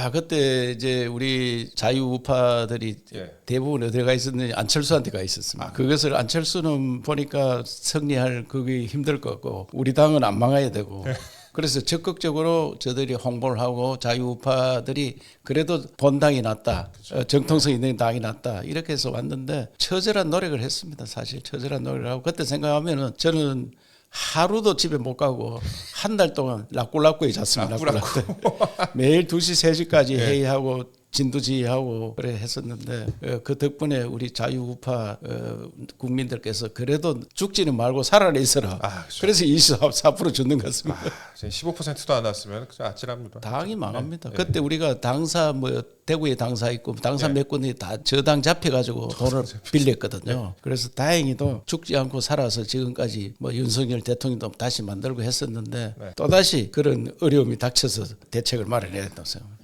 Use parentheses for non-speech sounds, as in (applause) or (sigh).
아 그때 이제 우리 자유우파들이 예. 대부분 어디 가 있었느냐 안철수한테 가 있었습니다. 그것을 안철수는 보니까 승리할 그게 힘들 것 같고 우리 당은 안 망해야 되고 (laughs) 그래서 적극적으로 저들이 홍보를 하고 자유우파들이 그래도 본당이 낫다 어, 정통성 있는 당이 낫다 이렇게 해서 왔는데 처절한 노력을 했습니다. 사실 처절한 노력을 하고 그때 생각하면은 저는 하루도 집에 못 가고 한 달 동안 락꿀락꿀이 잤습니다. 락꿀락꿀. (laughs) 매일 2시 3시까지 회의하고 진두지휘하고 그래 했었는데 어, 그 덕분에 우리 자유우파 어, 국민들께서 그래도 죽지는 말고 살아내 있어라. 아, 그렇죠. 그래서 24% 줬는 것 같습니다. 아, 15%도 안 그냥 아찔합니다. 당이 망합니다. 네. 그때 우리가 당사 뭐 대구에 당사 있고 당사 네. 몇 군데 다 저당 잡혀가지고 돈을 빌렸거든요. 그래서 다행히도 죽지 않고 살아서 지금까지 뭐 윤석열 대통령도 다시 만들고 했었는데 네. 또 다시 그런 어려움이 닥쳐서 대책을 마련해야 된다고 생각합니다.